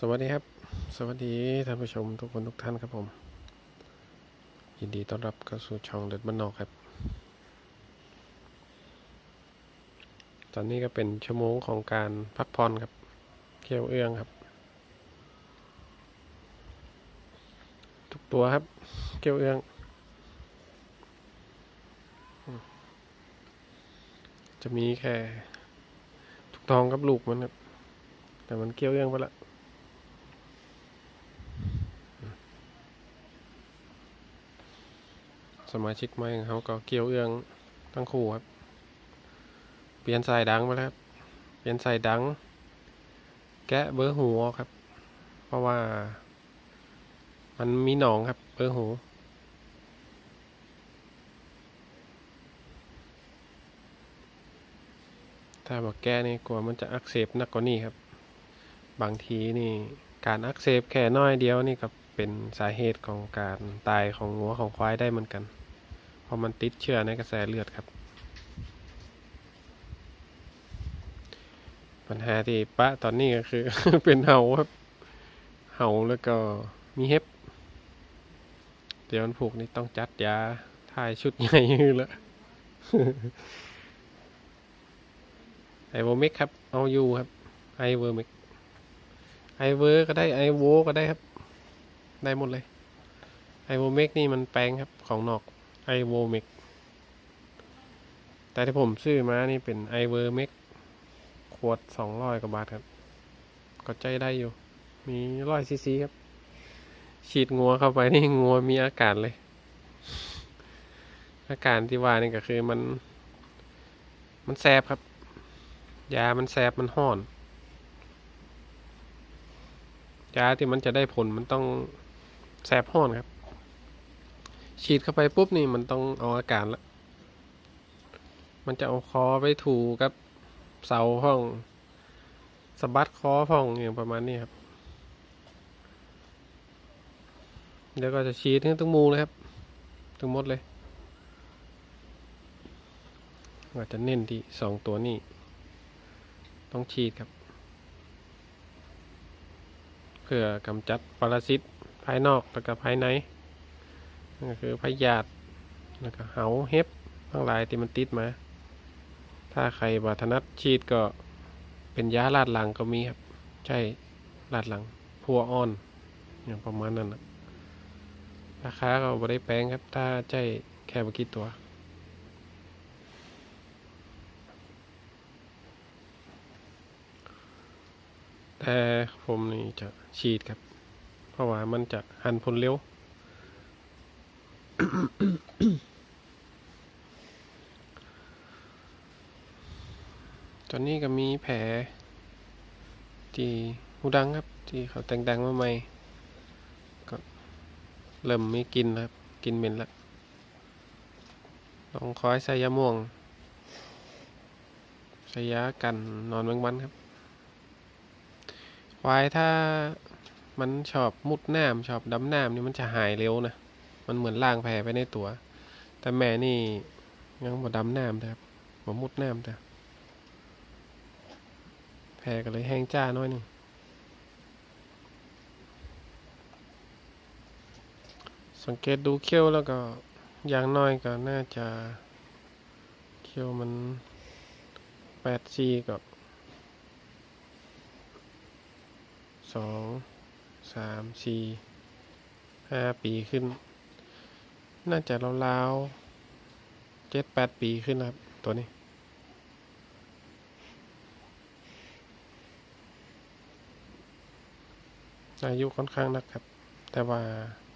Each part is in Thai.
สวัสดีครับ สวัสดีท่านผู้ชมทุกคนทุกท่านครับผม ยินดีต้อนรับเข้าสู่ช่องเด็ดบ้านนอกครับ ตอนนี้ก็เป็นชั่วโมงของการพักผ่อนครับเกี่ยวเอื้องครับ ทุกตัวครับเกี่ยวเอื้อง จะมีแค่ ทุกทองกับลูกมันครับ แต่มันเกี่ยวเอื้องไปละ สมาชิกใหม่เขาก็เกี่ยวเอื้องทั้งคู่ครับ เปลี่ยนสายดังไปแล้วครับเปลี่ยนสายดัง แกะเบอร์หูออกครับ เพราะว่า มันมีหนองครับ เบอร์หูถ้าบอกแก้นี่กลัวมันจะอักเสบหนักกว่านี้ครับ บางทีนี่การอักเสบแค่น้อยเดียวนี่ก็เป็นสาเหตุของการตายของงัวของควายได้เหมือนกัน เพราะมันติดเชื้อในกระแสเลือดครับ ปัญหาที่ปะตอนนี้ก็คือ เป็นเห่าครับ เห่าแล้วก็มีเห็บ เดี๋ยวมันผูกนี่ต้องจัดยาถ่ายชุดใหญ่แล้วไอโวเมกครับ เอาอยู่ครับ ไอเวอร์มิกไอเวอร์ก็ได้ไอโวก็ได้ครับ ได้หมดเลย ไอโวเมกนี่มันแปลงครับของนอก ไอโวเมกแต่ที่ผมซื้อมานี่เป็นไอเวอร์เมกขวดสองร้อยกว่าบาทครับ ก็ใจได้อยู่ มีร้อยซีซีครับ ฉีดงัวเข้าไปนี่งัวมีอาการเลย อาการที่ว่านี่ก็คือมัน มันแสบครับ ยามันแสบมันห้อน ยาที่มันจะได้ผลมันต้องแสบห้อนครับ ฉีดเข้าไปปุ๊บนี่มันต้องเอาอาการละ มันจะเอาคอไปถูกับเสาห้องสะบัดคอห้องอย่างประมาณนี้ครับ เดี๋ยวก็จะฉีดทั้งทั้งมูเลยครับทั้งหมดเลยอาจจะเน้นที่สองตัวนี้ ต้องฉีดครับ เพื่อกำจัดปรสิตภายนอกแล้วก็ภายใน ก็คือพยาธิแล้วก็เหาเห็บทั้งหลายที่มันติดมา ถ้าใครบาถนัดฉีดก็เป็นยาลาดหลังก็มีครับ ใช่ลาดหลังพัวอ่อนอย่างประมาณนั้นนะราคาก็บ่ได้แพงครับ ถ้าใช่แค่บกี่ตัวแต่ผมนี่จะฉีดครับ เพราะว่ามันจะหันผลเร็ว ตอนนี้ก็มีแผลที่หูดังครับ ที่เขาแต่งดังมาใหม่ก็เริ่มไม่กินแล้วครับ กินเหม็นแล้วต้องคอยใส่ยาม่วงใส่ยากันนอนแมงวันครับควายถ้ามันชอบมุดน้ำชอบดำน้ำนี่มันจะหายเร็วนะ มันเหมือนล่างแผลไปในตัว แต่แม่นี่ยังบ่ดำน้ำนะครับบ่มุดน้ำแต่แผลก็เลยแห้งจ้าน้อยหนึ่งสังเกตดูเขี้ยวแล้วก็อย่างน้อยก็น่าจะเขี้ยวมันแปดซีกับสองสามสี่ห้าปีขึ้น น่าจะราวๆเจ็ดแปดปีขึ้นครับตัวนี้ อายุค่อนข้างนักครับ แต่ว่า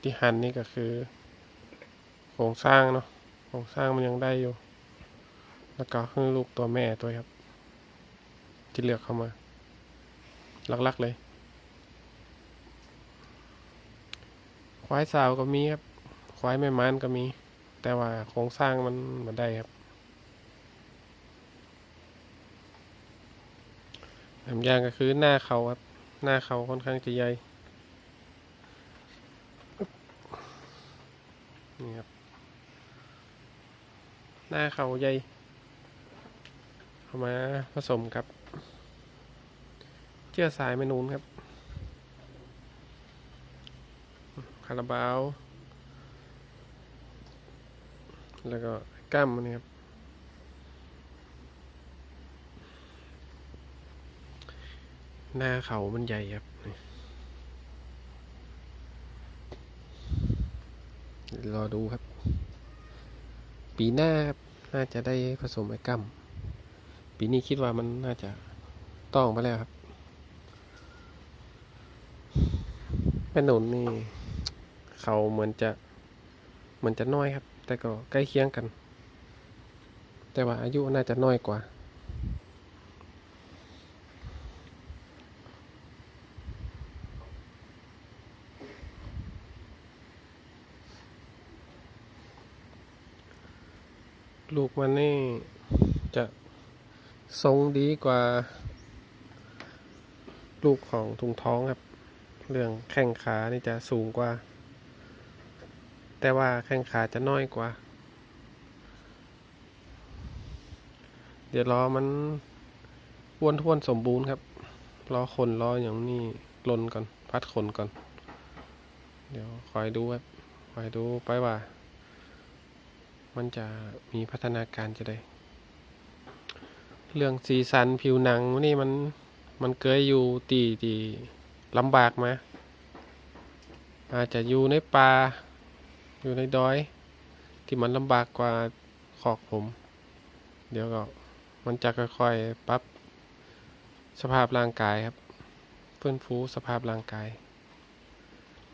ที่หันนี่ก็คือ โครงสร้างเนาะโครงสร้างมันยังได้อยู่ แล้วก็คือลูกตัวแม่ตัวครับ ที่เลือกเข้ามาลักๆเลย ควายสาวก็มีครับ ควายแม่ม้านก็มี แต่ว่าโครงสร้างมันมาได้ครับแถมอย่างก็คือหน้าเขาครับ หน้าเขาค่อนข้างจะใหญ่ นี่ครับ หน้าเขาใหญ่เอามาผสมกับเชือสายเมนูนครับ คาราบาว แล้วก็กล้ามนี่ครับ หน้าเขามันใหญ่ครับ รอดูครับ ปีหน้าครับ น่าจะได้ผสมไอ้กัมปีนี้คิดว่ามันน่าจะต้องไปแล้วครับแม่หนุนนี่ เขาเหมือนจะ เหมือนจะน้อยครับ แต่ก็ใกล้เคียงกัน แต่ว่าอายุน่าจะน้อยกว่า ลูกมันนี่จะทรงดีกว่า ลูกของทุงท้องครับ เรื่องแข้งขานี่จะสูงกว่า แต่ว่าแข้งขาจะน้อยกว่า เดี๋ยวรอมันอ้วนท้วนสมบูรณ์ครับรอคนรออย่างนี้ลนก่อน พัดคนก่อน เดี๋ยวคอยดูครับคอยดูไปว่า มันจะมีพัฒนาการจะได้ เรื่องสีสันผิวหนังนี่มันมันเกยอยู่ตีตีลำบากมาอาจจะอยู่ในป่า อยู่ในดอย ที่มันลำบากกว่าขอกผม เดี๋ยวก็มันจะค่อยๆปรับสภาพร่างกายครับเพื่อนฟูสภาพร่างกาย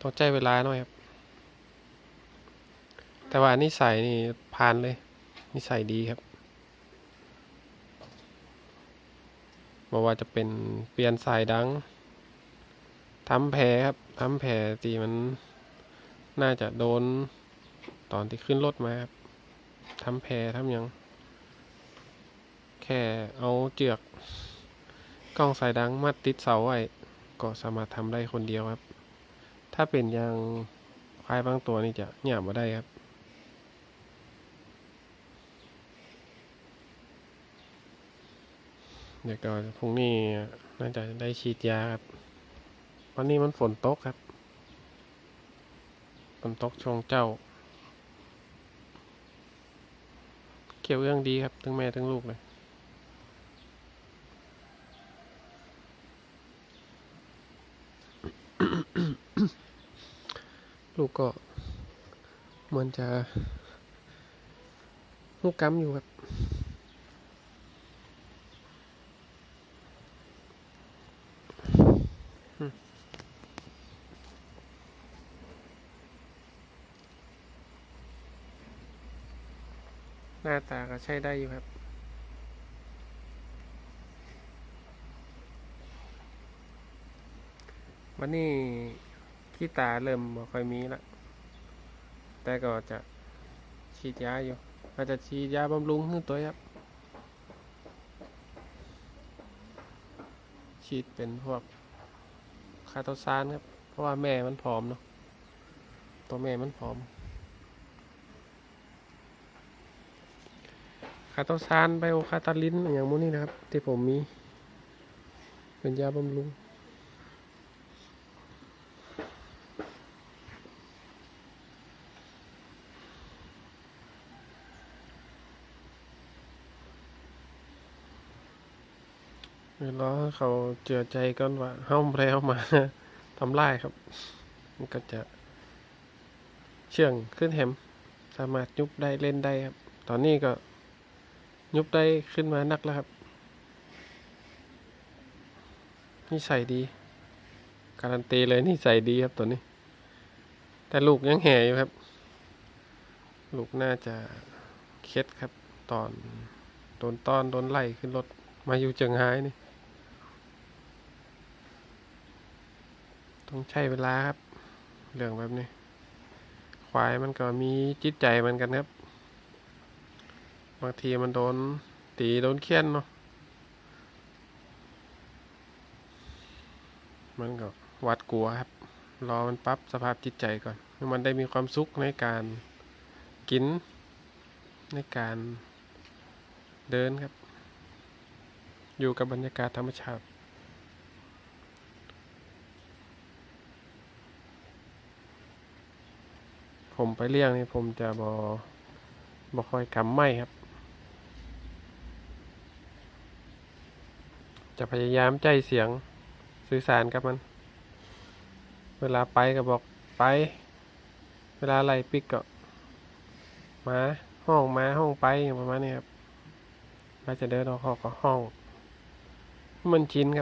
ต้องใจเวลาหน่อยครับ แต่ว่านิสัยนี่ผ่านเลย นิสัยดีครับบอกว่าจะเป็นเปลี่ยนสายดังทำแผลครับทำแผลตีมันน่าจะโดน ตอนที่ขึ้นรถมาครับทำแผลทำยัง แค่เอาเจือกกล้องสายดังมัดติดเสาไว้ก็สามารถทำได้คนเดียวครับ ถ้าเป็นอย่างควายบางตัวนี่จะหยาบมาได้ครับเดี๋ยวก็พรุ่งนี้น่าจะได้ฉีดยาครับ วันนี้มันฝนตกครับ ฝนตกช่วงเจ้า เกี่ยวเรื่องดีครับทั้งแม่ทั้งลูกเลยลูกก็เหมือนจะลูกกำอยู่ครับาตาก็ใช้ได้อยู่ครับ วันนี้ขี้ตาเริ่มบ่ค่อยมีละแต่ก็จะฉีดยาอยู่อาจจะฉีดยาบำรุงให้ตัวครับ ฉีดเป็นพวกคาโตซานครับ เพราะว่าแม่มันผอมเนาะตัวแม่มันผอมาโตซานไบโอคาตาลินอย่างมูนี่นะครับ ที่ผมมี เป็นยาบำรุงเวรอเขาเจือใจก่อนว่าเฮ้าแล้วมาทำลายครับ มันก็จะเชื่องขึ้นแฮมสามารถยุบได้เล่นได้ครับ ตอนนี้ก็ ยุบได้ขึ้นมานักแล้วครับนี่ใส่ดี การันตีเลยนี่ใส่ดีครับตัวนี้ แต่ลูกยังแห่อยู่ครับ ลูกน่าจะเคล็ดครับ ตอนโดนต้อนโดนไล่ขึ้นรถมาอยู่เจียงไฮ้นี่ต้องใช้เวลาครับ เรื่องแบบนี้ ควายมันก็มีจิตใจเหมือนกันครับ บางทีมันโดนตีโดนเคี่ยนเนาะมันก็วัดกลัวครับ รอมันปรับสภาพจิตใจก่อนให้มันได้มีความสุขในการกิน ในการเดินครับ อยู่กับบรรยากาศธรรมชาติผมไปเลี้ยงนี่ผมจะบบ่ค่อยกำไม่ครับ จะพยายามใจเสียงสื่อสารกับมัน เวลาไปก็บอกไป เวลาไล่ปิกก็มาห้องมาห้องไปอย่างประมาณนี้ครับเราจะเดินออกหอกก็ห้อง มันชินครับ